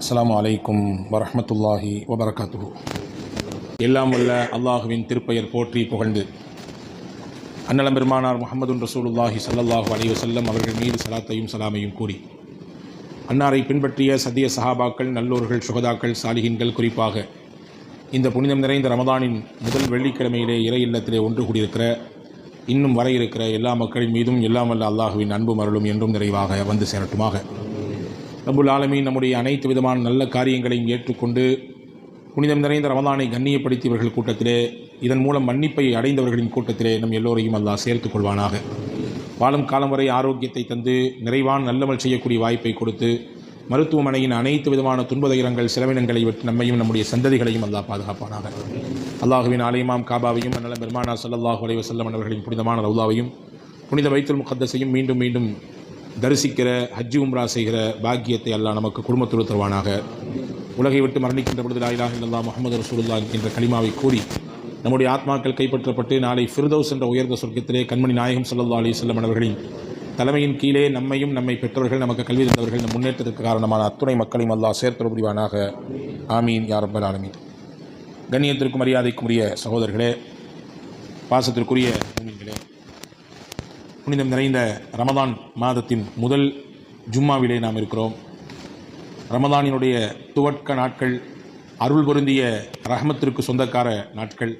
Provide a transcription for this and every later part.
அஸ்லாம் அலைக்கும் வரமத்துல்லாஹி வபரகாத்து எல்லாம் வல்ல அல்லாஹுவின் திருப்பெயர் போற்றி புகழ்ந்து. அன்னலம் பெருமானார் முகமது ரசூலுல்லாஹி ஸல்லல்லாஹு அலைய செல்லம் அவர்கள் மீது சலாத்தையும் சலாமையும் கூறி. அன்னாரை பின்பற்றிய சத்திய சஹாபாக்கள் நல்லோர்கள் சுகதாக்கள் சாலிகின்கள் குறிப்பாக இந்த புனிதம் நிறைந்த ரமதானின் முதல் வெள்ளிக்கிழமையிலே இறை இல்லத்திலே ஒன்று கூடியிருக்கிற இன்னும் வர இருக்கிற எல்லா மக்களின் மீதும் எல்லாம் வல்ல அல்லாஹுவின் அன்பும் மருளும் என்றும் நிறைவாக வந்து சேரட்டுமாக. ரபுல் ஆலமீன் நம்முடைய அனைத்து விதமான நல்ல காரியங்களையும் ஏற்றுக்கொண்டு புனிதம் நிறைந்த ரமதானை கண்ணியப்படுத்தியவர்கள் கூட்டத்திலே இதன் மூலம் மன்னிப்பை அடைந்தவர்களின் கூட்டத்திலே நம் எல்லோரையும் அல்லாஹ் சேர்த்துக் கொள்வானாக. வாழும் காலம் வரை ஆரோக்கியத்தை தந்து நிறைவான நல்லமல் செய்யக்கூடிய வாய்ப்பை கொடுத்து மருத்துவமனையின் அனைத்து விதமான துன்பதைரங்கள் செலவினங்களை விட்டு நம்மையும் நம்முடைய சந்ததிகளையும் அல்லாஹ் பாதுகாப்பானாக. அல்லாஹுவின் ஆலயமாம் காபாவையும் அன்னல பெருமானா ஸல்லல்லாஹு அலைஹி வஸல்லம் அவர்களின் புனிதமான ரவுலாவையும் புனித வைத்தல் முகத்தசையும் மீண்டும் மீண்டும் தரிசிக்கிற ஹஜ்ஜி உம்ரா செய்கிற பாக்கியத்தை எல்லாம் நமக்கு குடும்பத்தோடு தருவானாக. உலகை விட்டு மரணிக்கின்ற பொழுது லாயிலாக இல்லல்லா முகமது ரசூலுல்லா என்ற கலிமாவை கூறி நம்முடைய ஆத்மாக்கள் கைப்பற்றப்பட்டு நாளை ஃபிர்தௌஸ் என்ற உயர்ந்த சொர்க்கத்திலே கண்மணி நாயகம் சல்லா அலி வஸல்லம் அவர்களின் தலைமையின் கீழே நம்மையும் நம்மை பெற்றவர்கள் நமக்கு கல்வி தந்தவர்கள் நம் முன்னேற்றத்திற்கு காரணமான அத்துணை மக்களையும் அல்லா சேர்த்து புரிவானாக ஆமீன் யாரப்பல் ஆலமீன். கண்ணியத்திற்கும் மரியாதைக்குரிய சகோதரர்களே பாசத்திற்குரிய பூமிகளே புனிதம் நிறைந்த ரமதான் மாதத்தின் முதல் ஜும்மாவிலே நாம் இருக்கிறோம். ரமதானினுடைய துவட்க நாட்கள் அருள் பொருந்திய ரஹமத்திற்கு சொந்தக்கார நாட்கள்.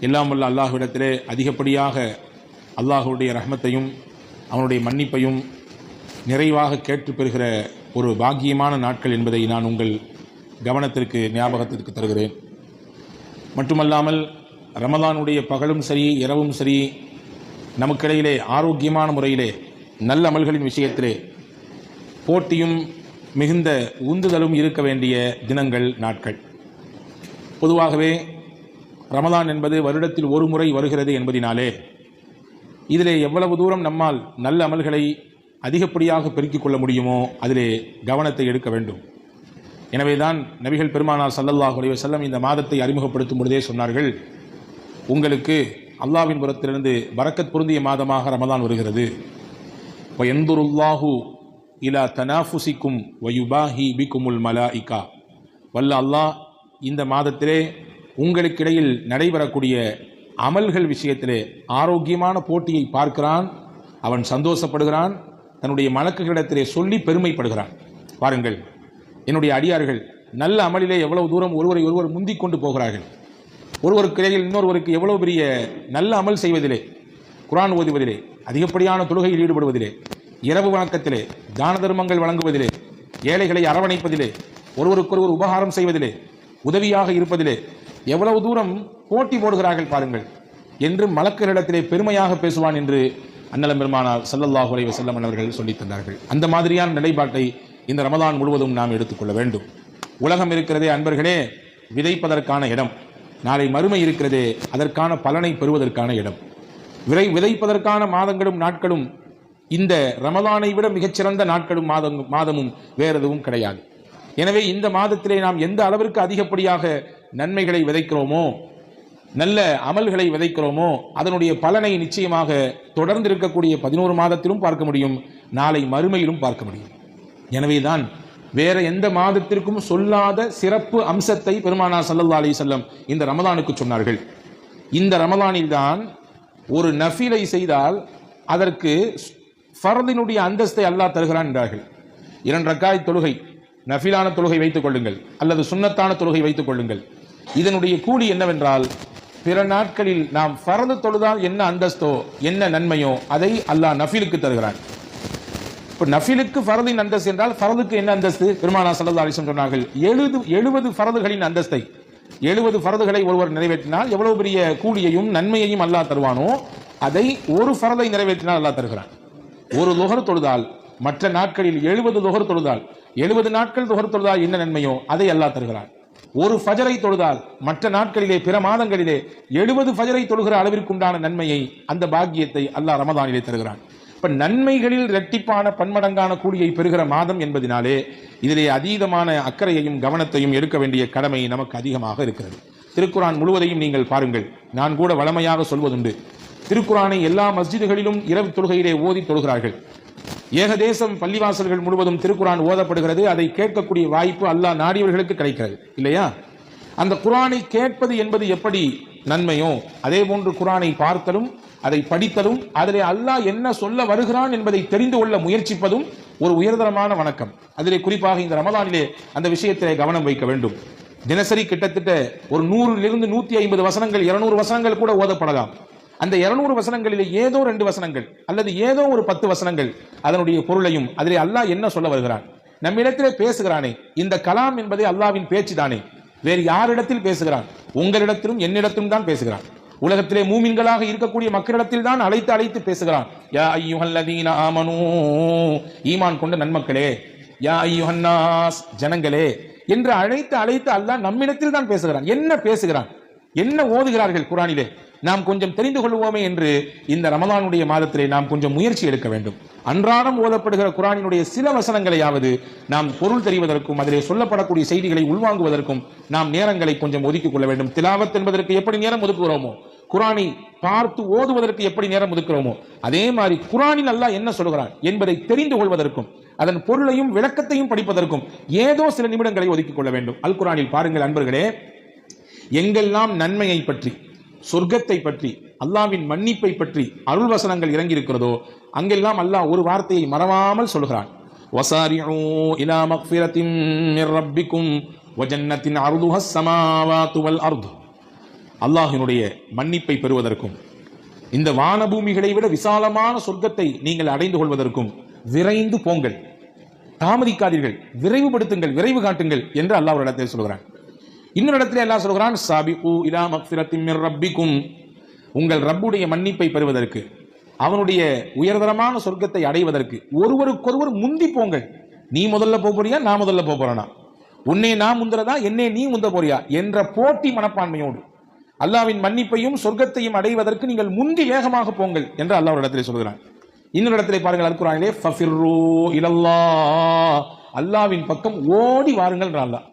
எல்லாம் வல்ல அல்லாஹ்விடத்திலே அதிகப்படியாக அல்லாஹுடைய ரஹமத்தையும் அவனுடைய மன்னிப்பையும் நிறைவாக கேட்டு பெறுகிற ஒரு பாக்கியமான நாட்கள் என்பதை நான் உங்கள் கவனத்திற்கு ஞாபகத்திற்கு தருகிறேன். மட்டுமல்லாமல் ரமதானுடைய பகலும் சரி இரவும் சரி நமக்கிடையிலே ஆரோக்கியமான முறையிலே நல்ல அமல்களின் விஷயத்திலே போட்டியும் மிகுந்த உந்துதலும் இருக்க வேண்டிய தினங்கள் நாட்கள். பொதுவாகவே ரமதான் என்பது வருடத்தில் ஒரு முறை வருகிறது என்பதினாலே இதிலே எவ்வளவு தூரம் நம்மால் நல்ல அமல்களை அதிகப்படியாக பெருக்கிக் கொள்ள முடியுமோ அதிலே கவனத்தை எடுக்க வேண்டும். எனவேதான் நபிகள் பெருமானார் சல்லல்லாஹ் அலைஹி இந்த மாதத்தை அறிமுகப்படுத்தும் பொழுதே சொன்னார்கள் உங்களுக்கு அல்லாவின் புறத்திலிருந்து பரக்கத் பொருந்திய மாதமாக ரமதான் வருகிறது. எந்துருல்லாஹு இலா தனாஃபுசிக்கும் வயுபாஹி பிகுமுல் மலாயிகா. வல்ல அல்லாஹ் இந்த மாதத்திலே உங்களுக்கிடையில் நடைபெறக்கூடிய அமல்கள் விஷயத்திலே ஆரோக்கியமான போட்டியை பார்க்கிறான் அவன் சந்தோஷப்படுகிறான் தன்னுடைய மலக்குகளிடத்திலே சொல்லி பெருமைப்படுகிறான். பாருங்கள் என்னுடைய அடியார்கள் நல்ல அமலிலே எவ்வளவு தூரம் ஒருவரை ஒருவர் முந்திக் கொண்டு போகிறார்கள். ஒருவருக்கு இடையில் இன்னொருவருக்கு எவ்வளவு பெரிய நல்ல அமல் செய்வதிலே குரான் ஓதுவதிலே அதிகப்படியான தொழுகையில் ஈடுபடுவதிலே இரவு வணக்கத்திலே தான தர்மங்கள் வழங்குவதிலே ஏழைகளை அரவணைப்பதிலே ஒருவருக்கொருவர் உபகாரம் செய்வதிலே உதவியாக இருப்பதிலே எவ்வளவு தூரம் போட்டி போடுகிறார்கள் பாருங்கள். என்று மலக்கரிடத்திலே பெருமையாக பேசுவான் என்று அன்னலம் பெருமானார் சல்லல்லாஹு அலைஹி செல்லம் அவர்கள் சொல்லித் தந்தார்கள். அந்த மாதிரியான நிலைப்பாட்டை இந்த ரமதான் முழுவதும் நாம் எடுத்துக்கொள்ள வேண்டும். உலகம் இருக்கிறதே அன்பர்களே விதைப்பதற்கான இடம். நாளை மறுமை இருக்கிறது அதற்கான பலனை பெறுவதற்கான இடம். விதை விதைப்பதற்கான மாதங்களும் நாட்களும் இந்த ரமதானை விட மிகச்சிறந்த நாட்களும் மாதம் மாதமும் வேறு எதுவும் கிடையாது. எனவே இந்த மாதத்திலே நாம் எந்த அளவிற்கு அதிகப்படியாக நன்மைகளை விதைக்கிறோமோ நல்ல அமல்களை விதைக்கிறோமோ அதனுடைய பலனை நிச்சயமாக தொடர்ந்து இருக்கக்கூடிய பதினோரு மாதத்திலும் பார்க்க முடியும் நாளை மறுமையிலும் பார்க்க முடியும். எனவேதான் வேற எந்த மாதத்திற்கும் சொல்லாத சிறப்பு அம்சத்தை பெருமானா சல்லல்லா அலி செல்லம் இந்த ரமதானுக்கு சொன்னார்கள். இந்த ரமதானில் தான் ஒரு நஃபீலை செய்தால் அதற்கு ஃபரதினுடைய அந்தஸ்தை அல்லாஹ் தருகிறான் என்றார்கள். இரண்டு ரக்காய் தொழுகை நஃபிலான தொழுகை வைத்துக் கொள்ளுங்கள் அல்லது சுண்ணத்தான தொழுகை வைத்துக் கொள்ளுங்கள். இதனுடைய கூலி என்னவென்றால் பிற நாட்களில் நாம் ஃபரது தொழுதால் என்ன அந்தஸ்தோ என்ன நன்மையோ அதை அல்லாஹ் நஃபிலுக்கு தருகிறான். இப்போ நஃபிலுக்கு ஃபரதின் அந்தஸ்து என்றால் ஃபரதுக்கு என்ன அந்தஸ்து? பெருமானா சல்லா அலிசம் சொன்னார்கள் எழுது எழுபது ஃபரதுகளின் அந்தஸ்தை. எழுபது ஃபரதுகளை ஒருவர் நிறைவேற்றினால் எவ்வளவு பெரிய கூலியையும் நன்மையையும் அல்லாஹ் தருவானோ அதை ஒரு ஃபரதை நிறைவேற்றினால் அல்லாஹ் தருகிறான். ஒரு லுகர் தொழுதால் மற்ற நாட்களில் எழுபது லுகர் தொழுதால் எழுபது நாட்கள் லுகர் தொழுதால் என்ன நன்மையோ அதை அல்லாஹ் தருகிறான். ஒரு ஃபஜரை தொழுதால் மற்ற நாட்களிலே பிற மாதங்களிலே எழுபது ஃபஜரை தொழுகிற அளவிற்குண்டான நன்மையை அந்த பாக்கியத்தை அல்லாஹ் ரமதானிலே தருகிறான். இப்ப நன்மைகளில் இரட்டிப்பான பன்மடங்கான கூலியை பெறுகிற மாதம் என்பதினாலே இதிலே அதீதமான அக்கறையையும் கவனத்தையும் எடுக்க வேண்டிய கடமை நமக்கு அதிகமாக இருக்கிறது. திருக்குரான் முழுவதையும் நீங்கள் பாருங்கள். நான் கூட வளமையாக சொல்வதுண்டு. திருக்குரானை எல்லா மஸ்ஜிதுகளிலும் இரவு தொழுகையிலே ஓதி தொழுகிறார்கள். ஏகதேசம் பள்ளிவாசல்கள் முழுவதும் திருக்குரான் ஓதப்படுகிறது. அதை கேட்கக்கூடிய வாய்ப்பு அல்லாஹ் நாடியவர்களுக்கு கிடைக்கிறது. இல்லையா? அந்த குரானை கேட்பது என்பது எப்படி நன்மையோ அதே போன்று குரானை பார்த்தலும் அதை படிப்பதும் அதிலே அல்லாஹ் என்ன சொல்ல வருகிறான் என்பதை தெரிந்து கொள்ள முயற்சிப்பதும் ஒரு உயர்தரமான வணக்கம். அதிலே குறிப்பாக இந்த ரமதானிலே அந்த விஷயத்திலே கவனம் வைக்க வேண்டும். தினசரி கிட்டத்தட்ட ஒரு நூறிலிருந்து நூத்தி ஐம்பது வசனங்கள் இருநூறு வசனங்கள் கூட ஓதப்படலாம். அந்த இருநூறு வசனங்களிலே ஏதோ ரெண்டு வசனங்கள் அல்லது ஏதோ ஒரு பத்து வசனங்கள் அதனுடைய பொருளையும் அதிலே அல்லாஹ் என்ன சொல்ல வருகிறான்? நம்மிடத்திலே பேசுகிறானே. இந்த கலாம் என்பதே அல்லாவின் பேச்சு தானே வேறு யாரிடத்தில் பேசுகிறான்? உங்களிடத்திலும் என்னிடத்திலும் தான் பேசுகிறான். உலகத்திலே மூமின்களாக இருக்கக்கூடிய மக்களிடத்தில் தான் அழைத்து அழைத்து பேசுகிறான். யா ஐயுஹல்லதீன ஆமனூ ஈமான் கொண்ட நன்மக்களே யா ஐயுஹன்னாஸ் ஜனங்களே என்று அழைத்து அழைத்து அல்லாஹ் நம்மிடத்தில் தான் பேசுகிறான். என்ன பேசுகிறான்? என்ன ஓதுகிறார்கள் குரானிலே? நாம் கொஞ்சம் தெரிந்து கொள்வோமே என்று இந்த ரமலானுடைய மாதத்திலே நாம் கொஞ்சம் முயற்சி எடுக்க வேண்டும். அன்றாடம் ஓதப்படுகிற குரானினுடைய சில வசனங்களையாவது நாம் பொருள் தெரிவதற்கும் அதிலே சொல்லப்படக்கூடிய செய்திகளை உள்வாங்குவதற்கும் நாம் நேரங்களை கொஞ்சம் ஒதுக்கிக் கொள்ள வேண்டும். திலாவத் என்பதற்கு எப்படி நேரம் ஒதுக்குகிறோமோ குரானை பார்த்து ஓதுவதற்கு எப்படி நேரம் ஒதுக்கிறோமோ அதே மாதிரி குரானில் அல்லாஹ் என்ன சொல்கிறான் என்பதை தெரிந்து கொள்வதற்கும் அதன் பொருளையும் விளக்கத்தையும் படிப்பதற்கும் ஏதோ சில நிமிடங்களை ஒதுக்கிக் கொள்ள வேண்டும். அல் குரானில் பாருங்கள் அன்பர்களே எங்கெல்லாம் நன்மையை பற்றி சொர்க்கத்தை பற்றி அல்லாவின் மன்னிப்பை பற்றி அருள் வசனங்கள் இறங்கி இருக்கிறதோ அங்கெல்லாம் அல்லாஹ் ஒரு வார்த்தையை மறவாமல் சொல்கிறான். வசாரிஉ இலா மக்ஃபிரத்தின் ரப்பிக்கும் வஜன்னத்தின் அர்துஹஸ் ஸமாவாத்து வல் அர்து. மன்னிப்பை பெறுவதற்கும் இந்த வானபூமிகளை விட விசாலமான சொர்க்கத்தை நீங்கள் அடைந்து கொள்வதற்கும் விரைந்து போங்கள். தாமதிக்காதீர்கள் விரைவுபடுத்துங்கள் விரைவு காட்டுங்கள் என்று அல்லாஹ் ஒரு இடத்தில் சொல்கிறான். இன்னொரு இடத்துல எல்லாம் சொல்கிறான் சாபிகு இலா மக்ஃபிரத்தின் ரப்பிக்கும். உங்கள் ரப்புடைய மன்னிப்பை பெறுவதற்கு அவனுடைய உயர்தரமான சொர்க்கத்தை அடைவதற்கு ஒருவருக்கொருவர் முந்தி போங்கள். நீ முதல்ல போக போறியா நான் முதல்ல போக போறேனா? உன்னை நான் முந்துறதா என்னை நீ முந்த போறியா? என்ற போட்டி மனப்பான்மையோடு. அல்லாவின் மன்னிப்பையும் சொர்க்கத்தையும் அடைவதற்கு நீங்கள் முந்தி வேகமாக போங்கள் என்று அல்லாஹ் இடத்திலே சொல்கிறான். இன்னொரு இடத்திலே பாருங்கள் அல்குரானிலே ஃபஃபிர்ரோ இலல்லா அல்லாவின் பக்கம் ஓடி வாருங்கள் என்ற அல்லாஹ்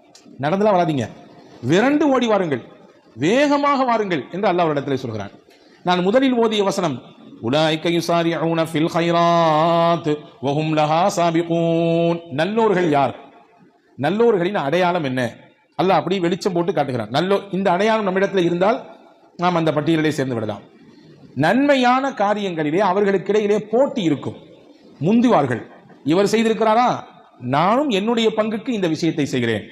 நடந்துலாம் வராதீங்க. விரண்டு ஓடி வாருங்கள். வேகமாக வாருங்கள் என்று அல்லாஹ் இடத்திலே சொல்கிறான். நான் முதலில் ஓதிய வசனம் உலாய்க்க யுசாரிஊன ஃபில் ஹைராத் வஹும் லஹா சாபிகூன். நல்லோர்கள் யார்? நல்லோர்களின் அடையாளம் என்ன? அல்லாஹ் அப்படி வெளிச்சம் போட்டு காட்டுகிறான். நல்லோ இந்த அடையாளம் நம்மிடத்தில் இருந்தால் நாம் அந்த பட்டியலிலே சேர்ந்து விடலாம். நன்மையான காரியங்களிலே அவர்களுக்கிடையிலே போட்டி இருக்கும். முந்துவார்கள் இவர் செய்திருக்கிறாரா? நானும் என்னுடைய பங்குக்கு இந்த விஷயத்தை செய்கிறேன்.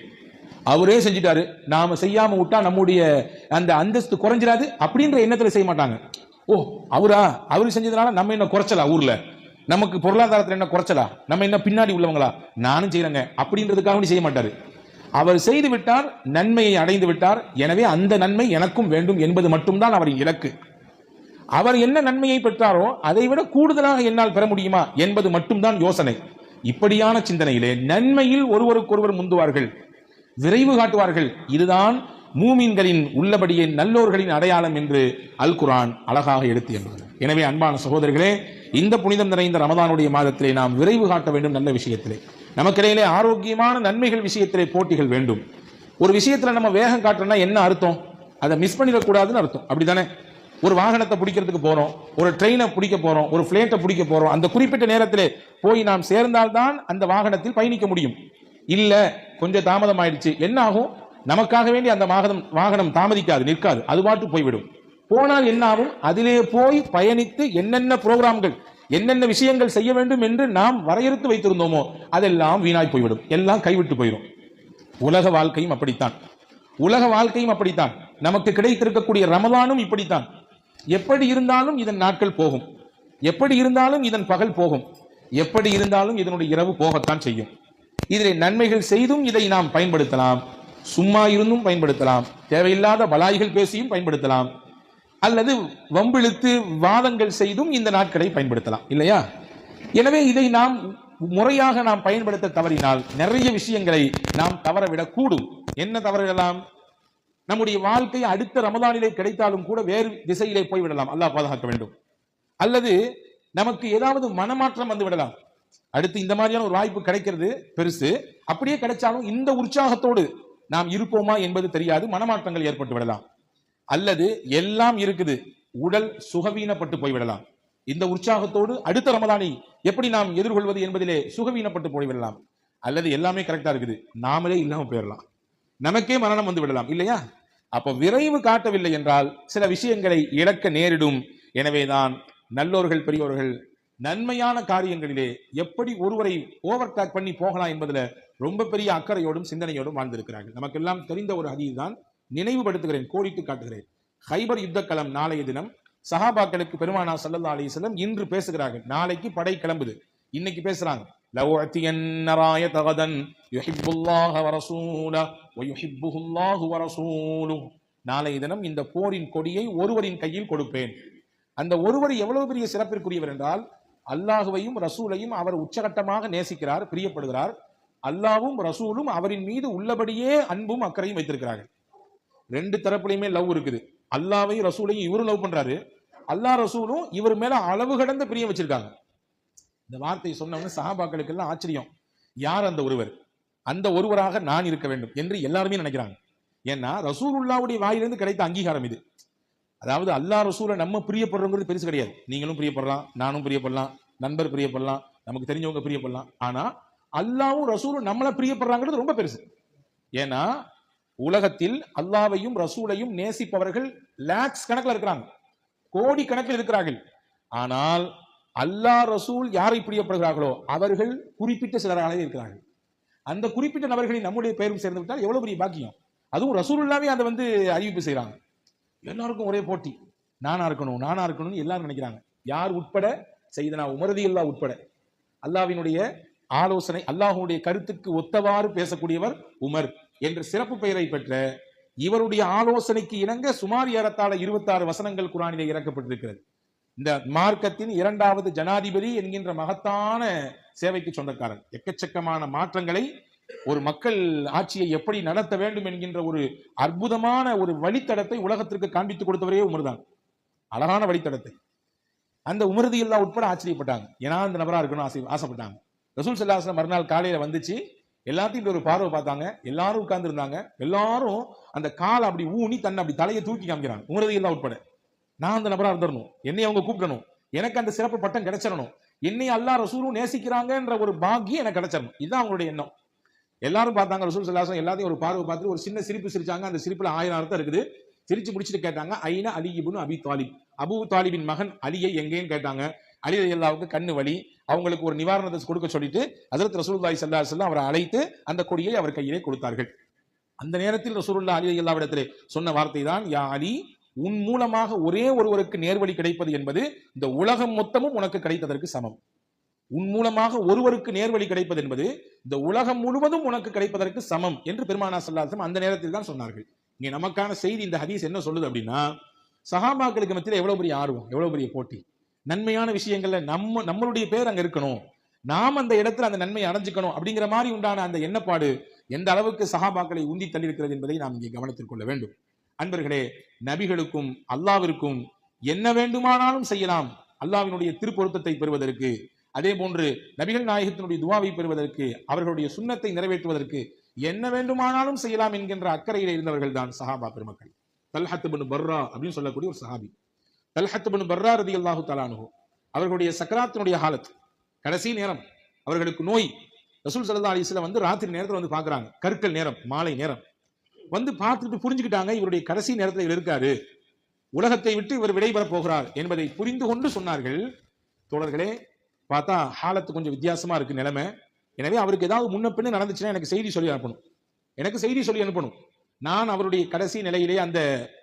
அவரே செஞ்சிட்டாரு. நாம செய்யாம விட்டா நம்முடைய அந்த அந்தஸ்து குறைஞ்சிடாது அப்படின்ற எண்ணத்துல செய்ய மாட்டாங்க. ஓ அவரா? அவர் செஞ்சதுனால நம்ம என்ன குறைச்சலா ஊர்ல? நமக்கு பொருளாதாரத்தில் என்ன குறைச்சலா? நம்ம என்ன பின்னாடி உள்ளவங்களா? நானும் செய்யறேங்க. அப்படின்றதுக்காக செய்ய மாட்டாரு. அவர் செய்து விட்டார் நன்மையை அடைந்து விட்டார். எனவே அந்த நன்மை எனக்கும் வேண்டும் என்பது மட்டும்தான் அவரின் இலக்கு. அவர் என்ன நன்மையை பெற்றாரோ அதை விட கூடுதலாக என்னால் பெற முடியுமா என்பது மட்டும்தான் யோசனை. இப்படியான சிந்தனையிலே நன்மையில் ஒருவருக்கொருவர் முந்துவார்கள். விரைவு காட்டுவார்கள். இதுதான் மூமீன்களின் உள்ளபடியே நல்லோர்களின் அடையாளம் என்று அல் குரான் அழகாக எடுத்து என்பது. எனவே அன்பான சகோதரர்களே இந்த புனிதம் நிறைந்த ரமதானுடைய மாதத்திலே நாம் விரைவு காட்ட வேண்டும் நல்ல விஷயத்திலே. நமக்கிடையிலே ஆரோக்கியமான நன்மைகள் விஷயத்திலே போட்டிகள் வேண்டும். ஒரு விஷயத்தில் நம்ம வேகம் காட்டுறோம்னா என்ன அர்த்தம்? அதை மிஸ் பண்ணிடக்கூடாதுன்னு அர்த்தம். அப்படிதானே ஒரு வாகனத்தை பிடிக்கிறதுக்கு போகிறோம் ஒரு ட்ரெயினை பிடிக்க போகிறோம் ஒரு ஃப்ளைட்டை பிடிக்க போகிறோம் அந்த குறிப்பிட்ட நேரத்திலே போய் நாம் சேர்ந்தால்தான் அந்த வாகனத்தில் பயணிக்க முடியும். இல்லை கொஞ்சம் தாமதம் ஆயிடுச்சு என்ன ஆகும் நமக்காக வேண்டி அந்த வாகனம் வாகனம் தாமதிக்காது நிற்காது. அது பாட்டு போய்விடும். போனால் என்ன ஆகும் அதிலே போய் பயணித்து என்னென்ன புரோகிராம்கள் என்னென்ன விஷயங்கள் செய்ய வேண்டும் என்று நாம் வரையறுத்து வைத்திருந்தோமோ அதெல்லாம் வீணாய் போய்விடும். எல்லாம் கைவிட்டு போயிடும். உலக வாழ்க்கையும் அப்படித்தான். உலக வாழ்க்கையும் அப்படித்தான். நமக்கு கிடைத்திருக்கக்கூடிய ரமதானும் இப்படித்தான். எப்படி இருந்தாலும் இதன் நாட்கள் போகும். எப்படி இருந்தாலும் இதன் பகல் போகும். எப்படி இருந்தாலும் இதனுடைய இரவு போகத்தான் செய்யும். இதனை நன்மைகள் செய்தும் இதை நாம் பயன்படுத்தலாம். சும்மா இருந்தும் பயன்படுத்தலாம். தேவையில்லாத பலாய்கள் பேசியும் பயன்படுத்தலாம். அல்லது வம்பிழுத்து வாதங்கள் செய்தும் இந்த நாட்களை பயன்படுத்தலாம். இல்லையா? எனவே இதை நாம் முறையாக நாம் பயன்படுத்த தவறினால் நிறைய விஷயங்களை நாம் தவறவிடக்கூடும். என்ன தவறிடலாம்? நம்முடைய வாழ்க்கை அடுத்த ரமதானிலே கிடைத்தாலும் கூட வேறு திசையிலே போய்விடலாம். அல்லாஹ் பாதுகாக்க வேண்டும். அல்லது நமக்கு ஏதாவது மனமாற்றம் வந்து விடலாம். அடுத்து இந்த மாதிரியான ஒரு வாய்ப்பு கிடைக்கிறது பெருசு. அப்படியே கிடைச்சாலும் இந்த உற்சாகத்தோடு நாம் இருப்போமா என்பது தெரியாது. மனமாற்றங்கள் ஏற்பட்டு விடலாம். அல்லது எல்லாம் இருக்குது. உடல் சுகவீனப்பட்டு போய்விடலாம் இந்த உற்சாகத்தோடு அடுத்த ரமதானை எப்படி நாம் எதிர்கொள்வது என்பதிலே சுகவீனப்பட்டு போய்விடலாம் அல்லது எல்லாமே கரெக்டா இருக்குது. நாமளே இல்லாம போயிடலாம். நமக்கே மரணம் வந்து விடலாம். இல்லையா? அப்ப விரைவு காட்டவில்லை என்றால் சில விஷயங்களை இழக்க நேரிடும். எனவேதான் நல்லோர்கள் பெரியோர்கள் நன்மையான காரியங்களிலே எப்படி ஒருவரை ஓவர் டேக் பண்ணி போகலாம் என்பதுல ரொம்ப பெரிய அக்கறையோடும் சிந்தனையோடும் வாழ்ந்திருக்கிறார்கள். நமக்கெல்லாம் தெரிந்த ஒரு ஹதீஸ் தான் நினைவுபடுத்துகிறேன் கோடிட்டு காட்டுகிறேன். ஹைபர் யுத்த களம் நாளைய தினம் சஹாபாக்களுக்கு பெருமானா சல்லல்லா செல்லம் இன்று பேசுகிறார்கள். நாளைக்கு படை கிளம்புது. இன்னைக்கு பேசுறாங்க. லவ் அத்தியன்ன ராயத கதன் யுஹிப்புல்லாஹ வரசூல வயுஹிப்புஹுல்லாஹு வரசூலுஹு நாளைய தினம் இந்த போரின் கொடியை ஒருவரின் கையில் கொடுப்பேன். அந்த ஒருவர் எவ்வளவு பெரிய சிறப்பிற்குரியவர் என்றால் அல்லாஹுவையும் ரசூலையும் அவர் உச்சகட்டமாக நேசிக்கிறார் பிரியப்படுகிறார். அல்லாவும் ரசூலும் அவரின் மீது உள்ளபடியே அன்பும் அக்கறையும் வைத்திருக்கிறார்கள். ரெண்டு தரப்புலையுமே லவ் இருக்குது. அல்லாவையும் ரசூலையும் இவரும் லவ் பண்றாரு. அல்லாஹ் ரசூலும் இவர் மேல அளவு கடந்த பிரியம் வச்சிருக்காங்க. இந்த வார்த்தையை சொன்னவங்க சகாபாக்களுக்கு எல்லாம் ஆச்சரியம். யார் அந்த ஒருவர்? அந்த ஒருவராக நான் இருக்க வேண்டும் என்று எல்லாருமே நினைக்கிறாங்க. ஏன்னா ரசூலுல்லாவுடைய வாயிலிருந்து கிடைத்த அங்கீகாரம் இது. அதாவது அல்லாஹ் ரசூலை நம்ம பிரியப்படுறோங்கிறது பெருசு கிடையாது. நீங்களும் பிரியப்படலாம் நானும் பிரியப்படலாம் நண்பர் பிரியப்படலாம் நமக்கு தெரிஞ்சவங்க பிரியப்படலாம். ஆனா அல்லாவும் ரசூலும் நம்மளை பிரியப்படுறாங்கிறது ரொம்ப பெருசு. ஏன்னா உலகத்தில் அல்லாவையும் ரசூலையும் நேசிப்பவர்கள் லேக்ஸ் கணக்கில் இருக்கிறாங்க. கோடி கணக்கில் இருக்கிறார்கள். ஆனால் அல்லாஹ் ரசூல் யாரை பிரியப்படுகிறார்களோ அவர்கள் குறிப்பிட்ட சிலராகவே இருக்கிறார்கள். அந்த குறிப்பிட்ட நபர்களின் நம்முடைய பெயரும் சேர்ந்து விட்டால் எவ்வளவு பெரிய பாக்கியம்? அதுவும் ரசூலுல்லாவே அதை வந்து அறிவிப்பு செய்கிறாங்க. எல்லாருக்கும் ஒரே போட்டி. நானா இருக்கணும் நானா இருக்கணும்னு எல்லாரும் நினைக்கிறாங்க. யார் உட்பட? செய்தனா உமரதி அல்லா உட்பட. அல்லாவினுடைய ஆலோசனை அல்லாஹுடைய கருத்துக்கு ஒத்தவாறு பேசக்கூடியவர் உமர் என்ற சிறப்பு பெயரை பெற்ற இவருடைய ஆலோசனைக்கு இணங்க சுமார் ஏறத்தாழ இருபத்தாறு வசனங்கள் குரானிலே இறக்கப்பட்டிருக்கிறது. இந்த மார்க்கத்தின் இரண்டாவது ஜனாதிபதி என்கின்ற மகத்தான சேவைக்கு சொந்தக்காரர் எக்கச்சக்கமான மாற்றங்களை ஒரு மக்கள் ஆட்சியை எப்படி நடத்த வேண்டும் என்கின்ற ஒரு அற்புதமான ஒரு வழித்தடத்தை உலகத்திற்கு காண்பித்து கொடுத்தவரே உமர்தான். அழகான வழித்தடத்தை. அந்த உமரதியெல்லா உட்பட ஆச்சரியப்பட்டாங்க. ஏன்னா அந்த நபரா இருக்கணும் ஆசை ஆசைப்பட்டாங்க. ரசூல் சல்லாஸ்லாம் மறுநாள் காலையில வந்துச்சு. எல்லாத்தையும் ஒரு பார்வை பார்த்தாங்க. எல்லாரும் உட்கார்ந்து இருந்தாங்க எல்லாரும் அந்த காலை அப்படி ஊனி தன்னை அப்படி தலையை தூக்கி காமிக்கிறாங்க. உமரதியெல்லாம் உட்பட. நான் அந்த நபரா இருந்துடணும் என்னை அவங்க கூப்பிடணும். எனக்கு அந்த சிறப்பு பட்டம் கிடைச்சிடணும். என்னை அல்லாஹ் ரசூலும் நேசிக்கிறாங்கன்ற ஒரு பாக்கியம் எனக்கு கிடைச்சிடணும். இதுதான் அவங்களுடைய எண்ணம். எல்லாரும் பார்த்தாங்க ரசூல் சல்லாசம் எல்லாத்தையும் ஒரு பார்வை பார்த்துட்டு ஒரு சின்ன சிரிப்பு சிரிச்சாங்க. அந்த சிரிப்புல ஆயிரம் அர்த்தம் இருக்குது. சிரிச்சு முடிச்சுட்டு கேட்டாங்க ஐனா அலி இபுன் அபி தாலிப்? அபு தாலிபின் மகன் அலியை எங்கேன்னு கேட்டாங்க. அலி அல்லாவுக்கு கண்ணு வலி. அவங்களுக்கு ஒரு நிவாரணத்தை கொடுக்க சொல்லிட்டு ஹஜரத் ரசூல்லாய் சல்லா செல்லாம் அவரை அழைத்து அந்த கொடியை அவர் கையிலே கொடுத்தார்கள். அந்த நேரத்தில் ரசூல்லா அலி அல்லாவிடத்திலே சொன்ன வார்த்தை தான் யா அலி உன் மூலமாக ஒரே ஒருவருக்கு நேர்வழி கிடைப்பது என்பது இந்த உலகம் மொத்தமும் உனக்கு கிடைத்ததற்கு சமம். உன் மூலமாக ஒருவருக்கு நேர்வழி கிடைப்பது என்பது இந்த உலகம் முழுவதும் உனக்கு கிடைப்பதற்கு சமம் என்று பெருமானா சல்லாசம் அந்த நேரத்தில் தான் சொன்னார்கள். இங்கே நமக்கான செய்தி இந்த ஹதீஸ் என்ன சொல்லுது அப்படின்னா சஹாபாக்களுக்கு மத்தியில் எவ்வளவு பெரிய ஆர்வம் எவ்வளவு பெரிய போட்டி நன்மையான விஷயங்கள்ல நம்ம நம்மளுடைய பேர் அங்க இருக்கணும் நாம் அந்த இடத்துல அந்த நன்மையை அடைஞ்சுக்கணும் அப்படிங்கிற மாதிரி உண்டான அந்த எண்ணப்பாடு எந்த அளவுக்கு சஹாபாக்களை உந்தி தள்ளியிருக்கிறது என்பதை நாம் இங்கே கவனத்தில் கொள்ள வேண்டும். அன்பர்களே நபிகளுக்கும் அல்லாவிற்கும் என்ன வேண்டுமானாலும் செய்யலாம். அல்லாவினுடைய திருப்பொருத்தத்தை பெறுவதற்கு அதே போன்று நபிகள் நாயகத்தினுடைய துவாவை பெறுவதற்கு அவர்களுடைய சுண்ணத்தை நிறைவேற்றுவதற்கு என்ன வேண்டுமானாலும் செய்யலாம் என்கின்ற அக்கறையில் இருந்தவர்கள் தான் சஹாபா பெருமக்கள். தல்ஹத்து பனு பர்ரா அப்படின்னு சொல்லக்கூடிய ஒரு சஹாபி. தல்ஹத்து பனு பர்ரா ரதி அல்லாஹு தலானு அவர்களுடைய சக்கராத்தினுடைய ஹாலத் கடைசி நேரம் அவர்களுக்கு நோய். ரசூல் சல்லா அலிஸ்ல வந்து ராத்திரி நேரத்தில் வந்து பார்க்குறாங்க. கற்கள் நேரம் மாலை நேரம். வந்து பார்த்துட்டு புரிஞ்சுக்கிட்டாங்க இவருடைய கடைசி நேரத்தில் இவர் இருக்காரு. உலகத்தை விட்டு இவர் விடைபெற போகிறார் என்பதை புரிந்து கொண்டு சொன்னார்கள். தோழர்களே பார்த்தா ஹாலத்து கொஞ்சம் வித்தியாசமாக இருக்குது நிலைமை. எனவே அவருக்கு ஏதாவது முன்னப்பின்னு நடந்துச்சுன்னா எனக்கு செய்தி சொல்லி அனுப்பணும். எனக்கு செய்தி சொல்லி அனுப்பணும். நான் அவருடைய கடைசி நிலையிலே அந்த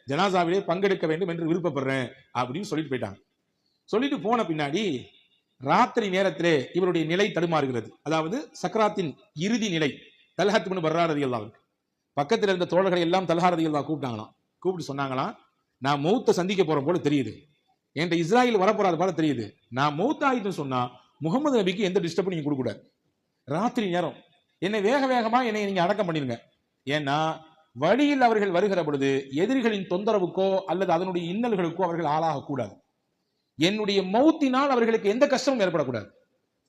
ஜனாசாவிலே பங்கெடுக்க வேண்டும் என்று விருப்பப்படுறேன் அப்படின்னு சொல்லிட்டு போயிட்டாங்க. சொல்லிட்டு போன பின்னாடி ராத்திரி நேரத்திலே இவருடைய நிலை தடுமாறுகிறது. அதாவது சக்கராத்தின் இறுதி நிலை தல்ஹத் பின் பர்ரா ரதி பக்கத்தில் இருந்த தோழர்களை எல்லாம் தல்ஹா தான் அல்லா கூப்பிட்டாங்களாம். கூப்பிட்டு சொன்னாங்களாம் நான் மூத்த சந்திக்க போற போல தெரியுது. என்கிட்ட இஸ்ராயல் வரப்போறாது போல தெரியுது. நான் மூத்த ஆயிட்டுன்னு சொன்னா முகமது நபிக்கு எந்த டிஸ்டர்பும் நீங்க கொடுக்கூடாது ராத்திரி நேரம். என்னை வேக வேகமா என்னை நீங்க அடக்கம் பண்ணிருங்க ஏன்னா வழியில் அவர்கள் வருகிற பொழுது எதிரிகளின் தொந்தரவுக்கோ அல்லது அதனுடைய இன்னல்களுக்கோ அவர்கள் ஆளாக கூடாது. என்னுடைய மௌத்தினால் அவர்களுக்கு எந்த கஷ்டமும் ஏற்படக்கூடாது.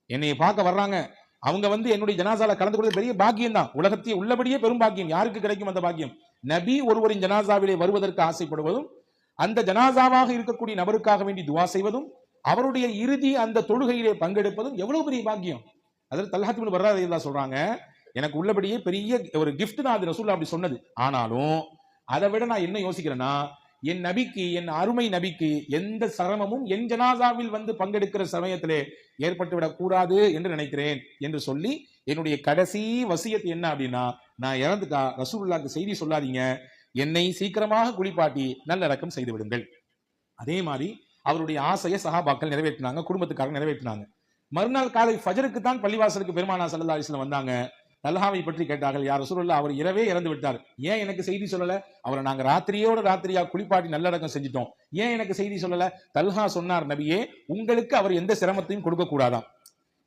என்னை பார்க்க வர்றாங்க. அவங்க வந்து என்னுடைய ஜனாசால கலந்து கொள்வது பெரிய பாக்கியம் தான் உலகத்தையே உள்ளபடியே பெரும் பாக்கியம். யாருக்கு கிடைக்கும் அந்த பாக்கியம்? நபி ஒருவரின் ஜனாசாவிலே வருவதற்கு ஆசைப்படுவதும் அந்த ஜனாசாவாக இருக்கக்கூடிய நபருக்காக வேண்டி துவா செய்வதும் அவருடைய இறுதி அந்த தொழுகையிலே பங்கெடுப்பதும் எவ்வளவு பெரிய பாக்கியம். அதில் தல்ஹாத்திபின் தான் சொல்றாங்க எனக்கு உள்ளபடியே பெரிய ஒரு கிஃப்ட் தான் அது ரசூல்லா அப்படி சொன்னது. ஆனாலும் அதை விட நான் என்ன யோசிக்கிறேன்னா என் நபிக்கு என் அருமை நபிக்கு எந்த சிரமமும் என் ஜனாசாவில் வந்து பங்கெடுக்கிற சமயத்திலே ஏற்பட்டுவிடக் கூடாது என்று நினைக்கிறேன் என்று சொல்லி என்னுடைய கடைசி வசியத்து என்ன அப்படின்னா நான் இறந்துட்டா ரசூல்லாக்கு செய்தி சொல்லாதீங்க என்னை சீக்கிரமாக குளிப்பாட்டி நல்லடக்கம் செய்து விடுங்கள். அதே மாதிரி அவருடைய ஆசையை சஹாபாக்கள் நிறைவேற்றினாங்க குடும்பத்துக்காரங்க நிறைவேற்றினாங்க. மறுநாள் காலை ஃபஜருக்கு தான் பள்ளிவாசலுக்கு பெருமானா சல்லா அலிஸ்ல வந்தாங்க. தல்ஹாவை பற்றி கேட்டார்கள் யார் சொல்லல அவர் இரவே இறந்து விட்டார். ஏன் எனக்கு செய்தி சொல்லல? அவரை நாங்க ராத்திரியோட ராத்திரியா குளிப்பாட்டி நல்லடக்கம் செஞ்சிட்டோம். ஏன் எனக்கு செய்தி சொல்லல? தல்ஹா சொன்னார் நபியே உங்களுக்கு அவர் எந்த சிரமத்தையும் கொடுக்க கூடாதான்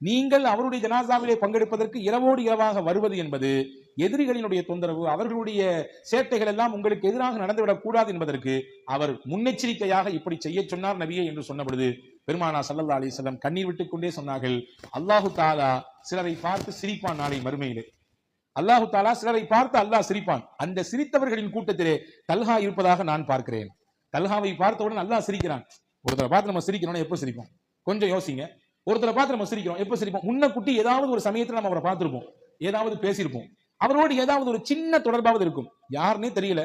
நீங்கள் அவருடைய ஜனாசாவிலே பங்கெடுப்பதற்கு இரவோடு இரவாக வருவது என்பது எதிரிகளினுடைய தொந்தரவு அவர்களுடைய சேட்டைகள் எல்லாம் உங்களுக்கு எதிராக நடந்துவிடக் கூடாது என்பதற்கு அவர் முன்னெச்சரிக்கையாக இப்படி செய்ய சொன்னார் நபியே என்று சொன்ன பொழுது பெருமானா சல்லல்லா அலிசல்லம் கண்ணீர் விட்டுக் கொண்டே சொன்னார்கள் அல்லாஹு தாலா சிலரை பார்த்து சிரிப்பான் நாளை மறுமையிலே. அல்லாஹு தாலா சிலரை பார்த்து அல்லாஹ் சிரிப்பான். அந்த சிரித்தவர்களின் கூட்டத்திலே தல்ஹா இருப்பதாக நான் பார்க்கிறேன். தல்ஹாவை பார்த்தவுடன் அல்லாஹ் சிரிக்கிறான். ஒருத்தரை பார்த்து நம்ம சிரிக்கணும்னா எப்போ சிரிப்போம்? கொஞ்சம் யோசிங்க. ஒருத்தரை பார்த்து நம்ம சிரிக்கிறோம். எப்போ சிரிப்போம்? முன்ன குட்டி ஏதாவது ஒரு சமயத்துல நம்ம அவரை பார்த்திருப்போம். ஏதாவது பேசியிருப்போம். அவரோடு ஏதாவது ஒரு சின்ன தொடர்பாவது இருக்கும். யாருன்னே தெரியல.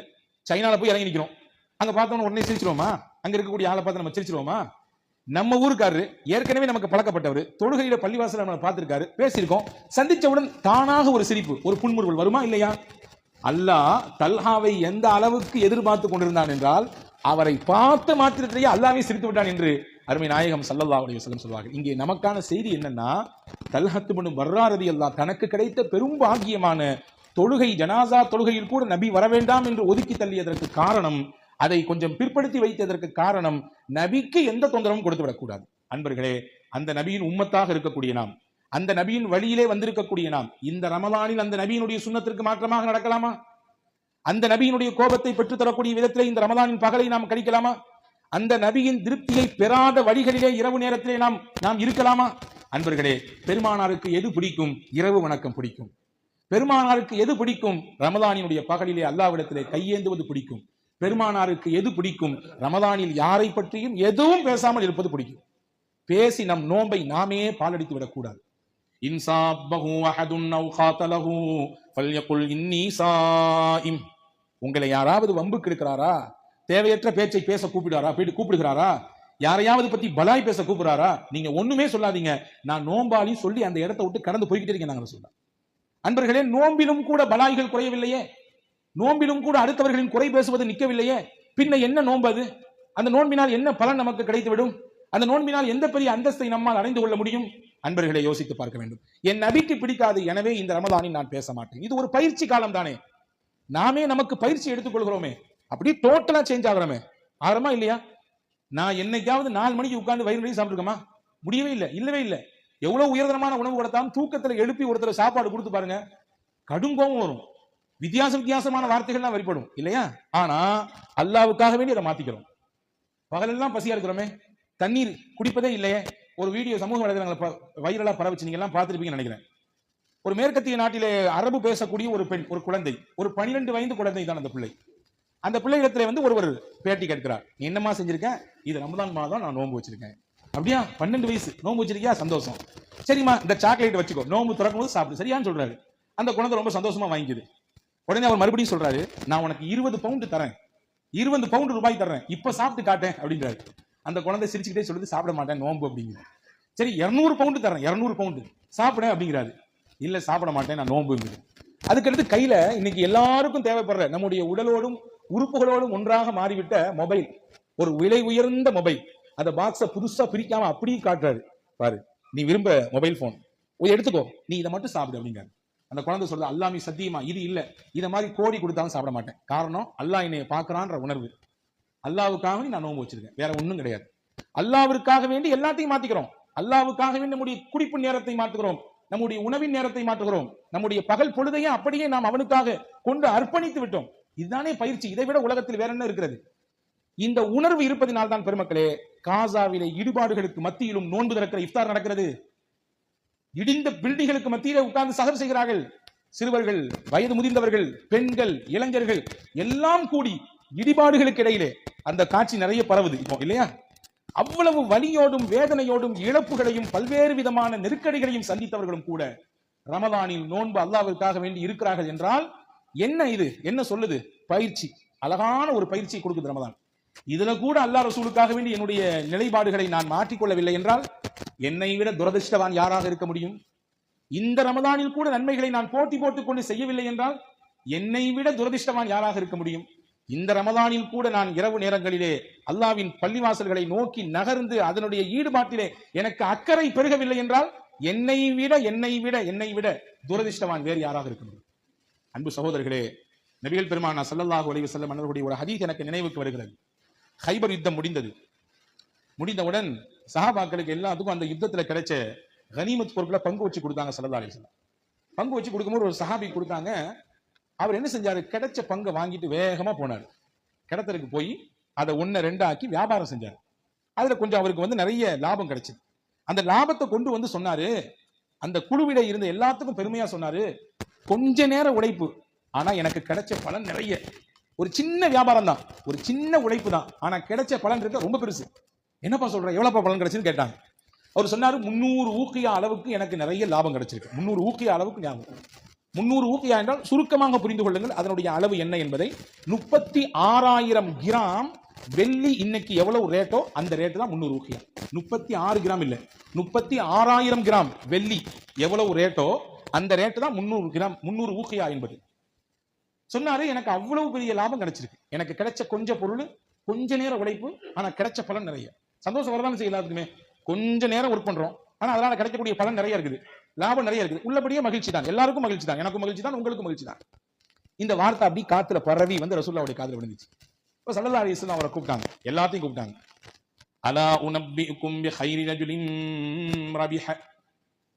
சைனால போய் இறங்கி நிக்கிறோம். அங்க பார்த்தோம்னா உடனே சிரிச்சிருவோமா? அங்க இருக்கக்கூடிய ஆளை பார்த்து நம்ம சிரிச்சிருவோமா? நம்ம ஊருக்காரரு ஏற்கனவே நமக்கு பழக்கப்பட்டவர் தொழுகையில பள்ளிவாசல நம்ம பார்த்திருக்காரு பேசியிருக்கோம். சந்திச்சவுடன் தானாக ஒரு சிரிப்பு ஒரு புன்முறுவல் வருமா இல்லையா? அல்லாஹ் தல்ஹாவை எந்த அளவுக்கு எதிர்பார்த்து கொண்டிருந்தான் என்றால் அவரை பார்த்த மாத்திரத்திலேயே அல்லாவே சிரித்து விட்டான் என்று அருமை நாயகம் சல்லல்லா அலைஹி வஸல்லம் சொல்வார்கள். இங்கே நமக்கான செய்தி என்னன்னா தல்ஹத்துபனு வர்றாரதி அல்லாஹ் தனக்கு கிடைத்த பெரும் பாகியமான தொழுகை ஜனாசா தொழுகையில் கூட நபி வர வேண்டாம் என்று ஒதுக்கி தள்ளியதற்கு காரணம் அதை கொஞ்சம் பிற்படுத்தி வைத்ததற்கு காரணம் நபிக்கு எந்த தொந்தரவும் கொடுத்து விடக்கூடாது அன்பர்களே அந்த நபியின் உம்மத்தாக இருக்கக்கூடிய நாம் அந்த நபியின் வழியிலே வந்திருக்கக்கூடிய நாம் இந்த ரமலானில் அந்த நபியினுடைய சுண்ணத்திற்கு மாற்றமாக நடக்கலாமா? அந்த நபியினுடைய கோபத்தை பெற்றுத்தரக்கூடிய விதத்திலே இந்த ரமலானின் பகலை நாம் கழிக்கலாமா அந்த நபியின் திருப்தியை பெறாத வழிகளிலே இரவு நேரத்திலே நாம் நாம் இருக்கலாமா? அன்பர்களே பெருமானாருக்கு எது பிடிக்கும்? இரவு வணக்கம் பிடிக்கும். பெருமானாருக்கு எது பிடிக்கும்? ரமதானினுடைய பகலிலே அல்லாவிடத்திலே கையேந்துவது பிடிக்கும். பெருமானாருக்கு எது பிடிக்கும்? ரமதானில் யாரை பற்றியும் எதுவும் பேசாமல் இருப்பது பிடிக்கும். பேசி நம் நோன்பை நாமே பாலடித்து விடக்கூடாது. அஹதுன் உங்களை யாராவது வம்புக்கு இருக்கிறாரா தேவையற்ற பேச்சை பேச கூப்பிடுறாரா? போயிட்டு கூப்பிடுகிறாரா? யாரையாவது பத்தி பலாய் பேச கூப்பிடுறாரா? நீங்க ஒண்ணுமே சொல்லாதீங்க. நான் நோம்பாளி சொல்லி அந்த இடத்தை விட்டு கடந்து போய்கிட்டே இருக்கேன் நாங்க அன்பர்களே நோம்பிலும் கூட பலாய்கள் குறையவில்லையே. நோம்பிலும் கூட அடுத்தவர்களின் குறை பேசுவது நிற்கவில்லையே. பின்ன என்ன நோன்பு அது? அந்த நோன்பினால் என்ன பலன் நமக்கு கிடைத்துவிடும்? அந்த நோன்பினால் எந்த பெரிய அந்தஸ்தை நம்மால் அடைந்து கொள்ள முடியும்? அன்பர்களை யோசித்து பார்க்க வேண்டும். என் நபிக்கு பிடிக்காது எனவே இந்த ரமதானில் நான் பேச மாட்டேன். இது ஒரு பயிற்சி காலம் தானே. நாமே நமக்கு பயிற்சி எடுத்துக்கொள்கிறோமே அப்படியே டோட்டலா சேஞ்ச் ஆகிறோமே. ஆகிறோமா இல்லையா? நான் என்னைக்காவது நாலு மணிக்கு உட்கார்ந்து வயிறு நிறைய சாப்பிட்டுருக்கோமா? முடியவே இல்லை இல்லவே இல்லை. எவ்வளவு உயர்தரமான உணவு கொடுத்தாலும் தூக்கத்துல எழுப்பி ஒருத்தர் சாப்பாடு கொடுத்து பாருங்க கடும் கோபம் வரும். வித்தியாச வித்தியாசமான வார்த்தைகள்லாம் வெளிப்படும் இல்லையா? ஆனா அல்லாவுக்காக வேண்டி அதை மாத்திக்கிறோம். பகலெல்லாம் பசியா இருக்கிறோமே. தண்ணீர் குடிப்பதே இல்லையே. ஒரு வீடியோ சமூக வலைதளங்களை வைரலா பரவச்சு நீங்க எல்லாம் பார்த்திருப்பீங்கன்னு நினைக்கிறேன். ஒரு மேற்கத்திய நாட்டிலே அரபு பேசக்கூடிய ஒரு பெண் ஒரு குழந்தை ஒரு பனிரெண்டு வயது குழந்தை தான் அந்த பிள்ளை. அந்த பிள்ளையிடத்துல வந்து ஒருவர் பேட்டி கேட்கிறார். நீ என்னம்மா செஞ்சிருக்கேன் இது ரமதான் மாதம் நான் நோன்பு வச்சிருக்கேன். அப்படியா? பன்னெண்டு வயசு. நோம்பு வச்சிருக்கியா? சந்தோஷம். சரிம்மா இந்த சாக்லேட் வச்சுக்கோ. நோன்பு திறக்கும் போது சாப்பிடு. சரியான்னு சொல்றாரு. அந்த குழந்தை ரொம்ப சந்தோஷமா வாங்கிக்குது. உடனே அவர் மறுபடியும் சொல்றாரு நான் உனக்கு இருபது பவுண்டு தரேன். இருபது பவுண்டு ரூபாய் தரேன். இப்ப சாப்பிட்டு காட்டேன். அப்படின்றாரு. அந்த குழந்தை சிரிச்சுக்கிட்டே சொல்லுது சாப்பிட மாட்டேன் நோம்பு அப்படிங்கிற சரி இரநூறு பவுண்டு தரேன். இரநூறு பவுண்டு சாப்பிட. அப்படிங்கிறாரு. இல்ல சாப்பிட மாட்டேன் நான் நோன்புங்கிறது அதுக்கடுத்து கையில இன்னைக்கு எல்லாருக்கும் தேவைப்படுற நம்முடைய உடலோடும் உறுப்புகளோடும் ஒன்றாக மாறிவிட்ட மொபைல் ஒரு விலை உயர்ந்த மொபைல். அந்த பாக்ஸை புதுசா பிரிக்காம அப்படியே காட்டுறாரு. பாரு நீ விரும்ப மொபைல் போன் எடுத்துக்கோ. நீ இதை மட்டும் சாப்பிடு அப்படிங்கிறாரு. அந்த குழந்தை சொல்றது அல்லாமி சத்தியமா? இது இல்ல. இதை மாதிரி கோடி கொடுத்தாலும் சாப்பிட மாட்டேன். காரணம் அல்லாஹ் என்னைய பார்க்கறான்ற உணர்வு. அல்லாவுக்காக நான் நோம்பு வச்சிருக்கேன். வேற ஒன்றும் கிடையாது. அல்லாவிற்காக வேண்டி எல்லாத்தையும் மாத்திக்கிறோம். அல்லாவுக்காக வேண்டி நம்முடைய குடிப்பு நேரத்தை மாற்றுகிறோம். நம்முடைய உணவின் நேரத்தை மாற்றுகிறோம். நம்முடைய பகல் பொழுதையும் அப்படியே நாம் அவனுக்காக கொண்டு அர்ப்பணித்து விட்டோம். இதுதானே பயிற்சி. இதை விட உலகத்தில் வேற என்ன இருக்கிறது? இந்த உணர்வு இருப்பதினால் தான் பெருமக்களே காசாவிலே இடுபாடுகளுக்கு மத்தியிலும் நோன்பு திறக்கிற இஃப்தார் நடக்கிறது. இடிந்த பில்டிங்களுக்கு மத்தியிலே உட்கார்ந்து சகர் செய்கிறார்கள். சிறுவர்கள் வயது முதிர்ந்தவர்கள் பெண்கள் இளைஞர்கள் எல்லாம் கூடி இடிபாடுகளுக்கு இடையிலே அந்த காட்சி நிறைய பரவுது இப்போ இல்லையா? அவ்வளவு வலியோடும் வேதனையோடும் இழப்புகளையும் பல்வேறு விதமான நெருக்கடிகளையும் சந்தித்தவர்களும் கூட ரமதானில் நோன்பு அல்லாவிற்காக வேண்டி இருக்கிறார்கள் என்றால் என்ன இது? என்ன சொல்லுது? பயிற்சி. அழகான ஒரு பயிற்சி கொடுக்குது ரமதான். இதுல கூட அல்லாஹ் ரசூலுக்காக வேண்டி என்னுடைய நிலைப்பாடுகளை நான் மாற்றிக்கொள்ளவில்லை என்றால் என்னை விட துரதிர்ஷ்டவான் யாராக இருக்க முடியும்? இந்த ரமதானில் கூட நன்மைகளை நான் போட்டி போட்டுக் கொண்டு செய்யவில்லை என்றால் என்னை விட துரதிர்ஷ்டவான் யாராக இருக்க முடியும்? இந்த ரமதானில் கூட நான் இரவு நேரங்களிலே அல்லாவின் பள்ளிவாசல்களை நோக்கி நகர்ந்து அதனுடைய ஈடுபாட்டிலே எனக்கு அக்கறை பெருகவில்லை என்றால் என்னை விட என்னை விட என்னை விட துரதிர்ஷ்டவான் வேறு யாராக இருக்க முடியும்? அன்பு சகோதரர்களே நபிகள் பெருமானா சல்லல்லாஹு அலைவு செல்லம் அன்னர்களுடைய ஒரு ஹதீஸ் எனக்கு நினைவுக்கு வருகிறது. ஹைபர் யுத்தம் முடிந்தது. முடிந்தவுடன் சஹாபாக்களுக்கு எல்லாத்துக்கும் அந்த யுத்தத்துல கிடைச்ச கனிமத் பொருட்களை பங்கு வச்சு கொடுத்தாங்க சல்லா அலைஹி பங்கு வச்சு கொடுக்கும்போது ஒரு சஹாபி கொடுத்தாங்க. அவர் என்ன செஞ்சாரு? கிடைச்ச பங்கை வாங்கிட்டு வேகமா போனார். கிடத்தலுக்கு போய் அதை ஒன்ன ரெண்டாக்கி வியாபாரம் செஞ்சார். அதுல கொஞ்சம் அவருக்கு வந்து நிறைய லாபம் கிடைச்சது. அந்த லாபத்தை கொண்டு வந்து சொன்னாரு அந்த குழுவிட இருந்த எல்லாத்துக்கும் பெருமையா சொன்னாரு. கொஞ்ச நேர உழைப்பு. ஆனா எனக்கு கிடைச்ச பலன் நிறைய. ஒரு சின்ன வியாபாரம் தான். ஒரு சின்ன உழைப்பு தான். ஆனா கிடைச்ச பலன் இருக்க ரொம்ப பெருசு. என்னப்பா சொல்ற? எவ்வளோப்பா பலன் கிடைச்சுன்னு கேட்டாங்க. அவர் சொன்னாரு முந்நூறு ஊக்கியா அளவுக்கு எனக்கு நிறைய லாபம் கிடைச்சிருக்கு. முந்நூறு ஊக்கியா அளவுக்கு ஞாபகம். முந்நூறு ஊக்கியா என்றால் சுருக்கமாக புரிந்து கொள்ளுங்கள் அதனுடைய அளவு என்ன என்பதை. முப்பத்தி ஆறாயிரம் கிராம் வெள்ளி இன்னைக்கு எவ்வளவு ரேட்டோ அந்த ரேட்டு தான் முந்நூறு ரூபாய் முப்பத்தி ஆறு கிராம் இல்ல. முப்பத்தி ஆறாயிரம் கிராம் வெள்ளி எவ்வளவு ரேட்டோ அந்த ரேட்டு தான் முந்நூறு கிராம் முந்நூறு ஊக்கியா என்பது. சொன்னாரு எனக்கு அவ்வளவு பெரிய லாபம் கிடைச்சிருக்கு. எனக்கு கிடைச்ச கொஞ்ச பொருள் கொஞ்ச நேரம் உழைப்பு ஆனா கிடைச்ச பலன் நிறைய. சந்தோஷம் வரதான செய்ய எல்லாத்துக்குமே. கொஞ்ச நேரம் ஒர்க் பண்றோம் ஆனா அதனால கிடைக்கக்கூடிய பலன் நிறைய இருக்குது. லாபம் நிறைய இருக்குது. உள்ளபடியே மகிழ்ச்சி தான். எல்லாருக்கும் மகிழ்ச்சி தான். எனக்கும் மகிழ்ச்சி தான் உங்களுக்கும் மகிழ்ச்சி தான். இந்த வார்த்தை அப்படி காத்துல பரவி வந்து ரசூல்லாவுடைய காதுல விழுந்துச்சு. இப்ப சல்லல்லா அலிஸ்லாம் அவரை கூப்பிட்டாங்க. எல்லாத்தையும் கூப்பிட்டாங்க. அலா உனப்பிக்கும் ஹைரி ரஜுலின் ரபிஹ.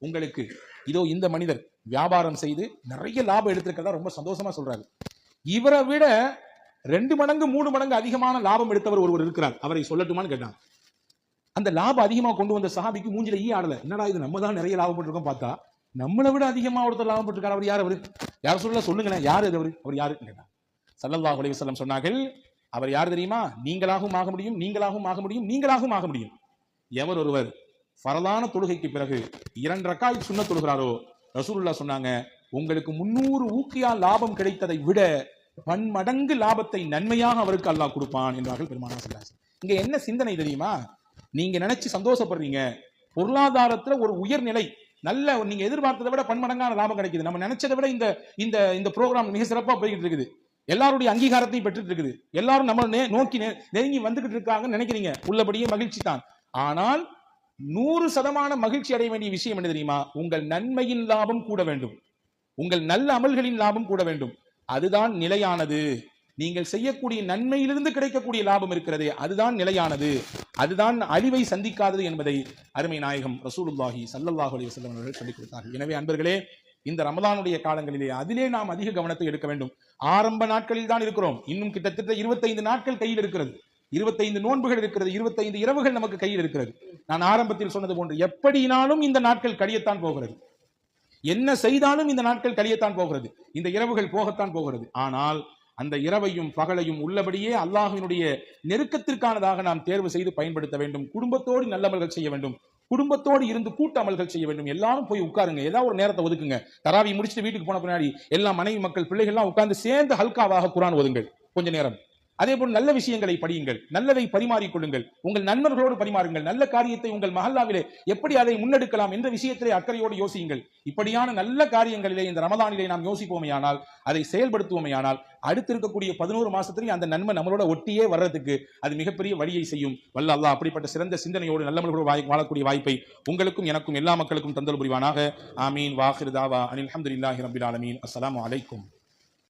உங்களுக்கு இதோ இந்த மனிதர் வியாபாரம் செய்து நிறைய லாபம் எடுத்திருக்கிறதா ரொம்ப சந்தோஷமா சொல்றாரு. இவரை விட ரெண்டு மடங்கு மூணு மடங்கு அதிகமான லாபம் எடுத்தவர் ஒருவர் இருக்கிறார். அவரை சொல்லட்டுமான்னு கேட்டாங்க அந்த லாபம் அதிகமா கொண்டு வந்த சஹாபிக்கு மூஞ்சில ஈ ஆடல. என்னடா இது நம்ம தான் நிறைய லாபம் போட்டிருக்கோம் பார்த்தா? நம்மளை விட அதிகமா ஒருத்தர் லாபம் போட்டிருக்காரு. அவர் யார் அவர்? யார் சொல்ல சொல்லுங்களேன். யார் அது அவர்? அவர் யாரு கேட்டாங்க சல்லல்லாஹ் அலைவசல்லம் சொன்னார்கள் அவர் யார் தெரியுமா? நீங்களாகவும் ஆக முடியும் நீங்களாகவும் ஆக முடியும் நீங்களாகவும் ஆக முடியும். எவர் ஒருவர் பரலான தொழுகைக்கு பிறகு இரண்டு ரக்காய் சுண்ண தொழுகிறாரோ? ரசூலுல்லா சொன்னாங்க உங்களுக்கு முன்னூறு ஊக்கியா லாபம் கிடைத்ததை விட பன்மடங்கு லாபத்தை நன்மையாக அவருக்கு அல்லாஹ் கொடுப்பான் என்றார்கள் பெருமானா சொல்லாஸ் இங்க என்ன சிந்தனை தெரியுமா? நீங்க நினைச்சு சந்தோஷப்படுறீங்க. பொருளாதாரத்துல ஒரு உயர்நிலை நல்ல நீங்க எதிர்பார்த்ததை விட பன்மடங்கான லாபம் கிடைக்குது. நம்ம நினைச்சதை விட இந்த இந்த இந்த ப்ரோக்ராம் மிக சிறப்பாக போய்கிட்டு இருக்குது. எல்லாருடைய அங்கீகாரத்தையும் பெற்றுட்டு இருக்குது. எல்லாரும் நம்ம நே- நோக்கி நெருங்கி வந்துகிட்டு இருக்காங்கன்னு நினைக்கிறீங்க. உள்ளபடியே மகிழ்ச்சி தான். ஆனால் நூறு சதமான மகிழ்ச்சி அடைய வேண்டிய விஷயம் என்ன தெரியுமா? உங்கள் நன்மையின் லாபம் கூட வேண்டும். உங்கள் நல்ல அமல்களின் லாபம் கூட வேண்டும். அதுதான் நிலையானது. நீங்கள் செய்யக்கூடிய நன்மையிலிருந்து கிடைக்கக்கூடிய லாபம் இருக்கிறது அதுதான் நிலையானது. அதுதான் அழிவை சந்திக்காதது என்பதை அருமை நாயகம் ரசூலுல்லாஹி சல்லல்லாஹு அலி வசல்லம் அவர்கள் சொல்லிக் கொடுத்தார்கள். எனவே அன்பர்களே இந்த ரமதானுடைய காலங்களிலே அதிலே நாம் அதிக கவனத்தை எடுக்க வேண்டும். ஆரம்ப நாட்களில் தான் இருக்கிறோம். இன்னும் கிட்டத்தட்ட இருபத்தைந்து நாட்கள் கையில் இருக்கிறது. இருபத்தைந்து நோன்புகள் இருக்கிறது. இருபத்தைந்து இரவுகள் நமக்கு கையில் இருக்கிறது. நான் ஆரம்பத்தில் சொன்னது போன்று எப்படினாலும் இந்த நாட்கள் கழியத்தான் போகிறது. என்ன செய்தாலும் இந்த நாட்கள் கழியத்தான் போகிறது. இந்த இரவுகள் போகத்தான் போகிறது. ஆனால் அந்த இரவையும் பகலையும் உள்ளபடியே அல்லாஹினுடைய நெருக்கத்திற்கானதாக நாம் தேர்வு செய்து பயன்படுத்த வேண்டும். குடும்பத்தோடு நல்லமல்கள் செய்ய வேண்டும். குடும்பத்தோடு இருந்து கூட்ட அமல்கள் செய்ய வேண்டும். எல்லாரும் போய் உட்காருங்க. ஏதாவது ஒரு நேரத்தை ஒதுக்குங்க. தராவி முடிச்சுட்டு வீட்டுக்கு போன பின்னாடி எல்லா மனைவி மக்கள் பிள்ளைகள்லாம் உட்கார்ந்து சேர்ந்து ஹல்காவாக குரான் ஒதுங்கள் கொஞ்ச நேரம். அதே போல் நல்ல விஷயங்களை படியுங்கள். நல்லதை பரிமாறிக் கொள்ளுங்கள். உங்கள் நண்பர்களோடு பரிமாறுங்கள். நல்ல காரியத்தை உங்கள் மகல்லாவிலே எப்படி அதை முன்னெடுக்கலாம் என்ற விஷயத்திலே அக்கறையோடு யோசியுங்கள். இப்படியான நல்ல காரியங்களிலே இந்த ரமதானிலே நாம் யோசிப்போமையானால் அதை செயல்படுத்துவோமையானால் அடுத்து இருக்கக்கூடிய பதினோரு மாசத்திலேயே அந்த நன்மை நம்மளோட ஒட்டியே வர்றதுக்கு அது மிகப்பெரிய வழியை செய்யும். வல்ல அல்லா அப்படிப்பட்ட சிறந்த சிந்தனையோடு நல்லவர்களோடு வாய்- வாழக்கூடிய வாய்ப்பை உங்களுக்கும் எனக்கும் எல்லா மக்களுக்கும் தந்தல் புரிவானாக. ஆமீன். வாஹிர் தாவா. அனில் அஹமதுல்லாஹி ரபில் ஆலமீன். அஸ்லாம் அலைக்கும்.